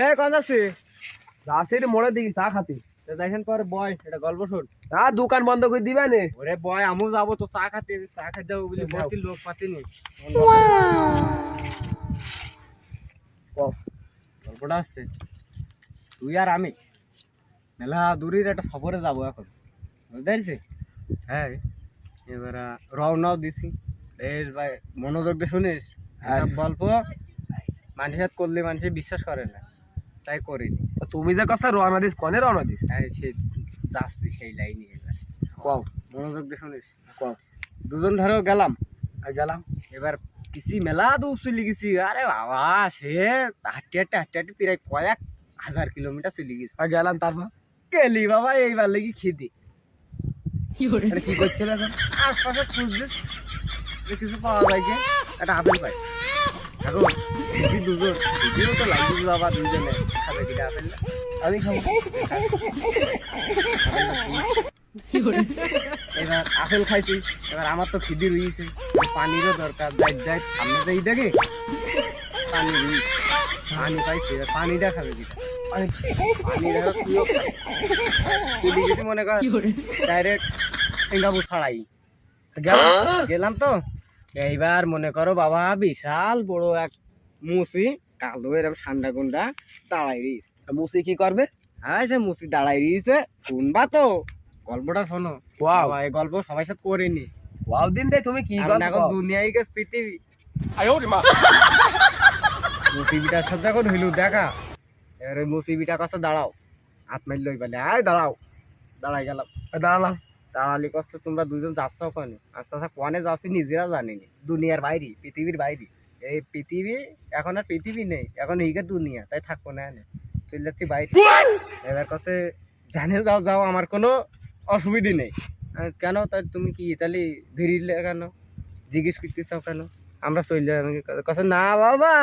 এ কোন যাচ্ছি? যাচ্ছে রে মোড়ের দিকে চা খাতে। যাইছেন পরে বয় এটা গল্প শোন। তা দোকান বন্ধ করে দিবে নে। ওরে বয় আমু যাব তো চা খাতে চা খাতে যাব বলে যাও। বসতি লোক পাতি নি। গল্পটা আসছে। তুই আর আমি মেলা দূরের একটা সফরে যাব এখন। বুঝতে পারছিস হ্যাঁ এবার রওনাও দিছি। বেশ ভাই মনোযোগ দিয়ে শুনিস। সব গল্প মানুষের করলে মানুষে বিশ্বাস করে না। তাই করিনি। তুমি যে কথা রওনা দিস কনে রওনা দিস? হ্যাঁ সে যাচ্ছি সেই লাইনে এবার। কও। মনোযোগ দিয়ে শুনিস? কও। দুজন ধরো গেলাম। আর গেলাম। এবার কিসি মেলা দূর চলে গেছি আরে বাবা সে হাঁটতে হাঁটতে হাঁটতে হাঁটতে প্রায় কয়েক হাজার কিলোমিটার চলে গেছি। আর গেলাম তারপর? গেলি বাবা এইবার লেগে খেতে এটা কি হবে এখন? আশপাশে খুঁজছিস। কিছু পাওয়া যায় কি? একটা আপেল পাই। দেখি দুজন দুজনও তো লাগবে বাবা দুজনে খাবে কিটা আপেল আমি খাব। এবার আপেল খাইছি এবার আমার তো খিদি রয়েছে পানিরও দরকার যাই যাই সামনে যাই দেখে। পানি রয়েছে পানি পাইছি এবার পানিটা খাবে গেছি মনে কর ডাইরেক্ট সিঙ্গাপুর ছাড়াই। গেলাম তো? এইবার মনে করো বাবা বিশাল বড় এক মুসি। কালো এরকম ঠান্ডা গুন্ডা দাঁড়াই রইস মুসি কি করবে? হ্যাঁ সে মুসি দাঁড়াই রইছে। শুনবা তো গল্পটা শোনো। ওয়াও। এই গল্প সবাই সাথে করিনি ওয়াও দিন রে তুমি কি এখন গল্প এখন? দুনিয়ায় গেছে পৃথিবী। মুসিবিটার সাথে এখন হইলু দেখা। এবার ওই মুসিবিটার কাছে দাঁড়াও। হাত মারল ওই বলে আয় দাঁড়াও। দাঁড়াই গেলাম। দাঁড়ালাম। দাঁড়ালি করছে তোমরা দুজন যাচ্ছ ওখানে আস্তে আস্তে কোয়ানে যাচ্ছি নিজেরা জানিনি। দুনিয়ার বাইরে, পৃথিবীর বাইরে। এই পৃথিবী, এখন আর পৃথিবী নেই, এখন এইকে দুনিয়া, তাই থাকব না এনে। চলে যাচ্ছি বাইরে। এবার কাছে জানে যাও যাও, আমার কোনো অসুবিধে নেই। কেন? তাই তুমি কি ইতালি ধরিলে কেন? জিজ্ঞেস করতে চাও কেন? আমরা চলে যাব কাছে না বাবা,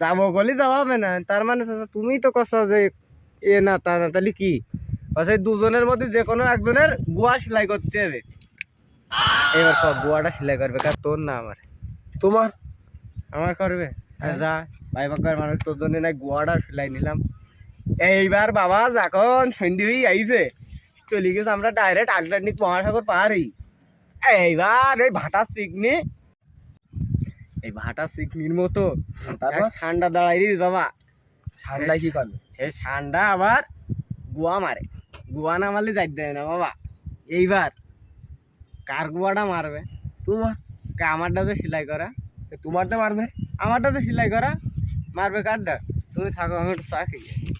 যাব বলে যাওয়া হবে না। তার মানে তুমি তো কছ যে, এ না, তা না, তাহলে কি? কাছে দুজনের মধ্যে যে কোনো একজনের গুয়া সেলাই করতে হবে। এবার গোয়াটা সেলাই করবে কার তোর না আমার। তোমার? আমার করবে? হ্যাঁ। যা ভাই বাবার মানুষ তোর জন্য না গুয়াটা সেলাই নিলাম। এইবার বাবা যখন সন্ধি হয়ে আইছে চলে গেছে আমরা ডাইরেক্ট আটলান্টিক মহাসাগর পাহাড়ি। এইবার এই ভাটা সিকনি এই ভাটা সিকনির মতো ঠান্ডা দাঁড়াই বাবা। ঠান্ডায় কি করবে? সে ঠান্ডা আবার গুয়া মারে। গুয়া না মারলে যাই দেয় না, বাবা। এইবার কার গুয়াটা মারবে। তোমার আমারটা তো সেলাই করা? তোমারটা মারবে? আমারটা তো সেলাই করা? মারবে কারটা? তুমি থাকো, আমি একটু চা খেয়ে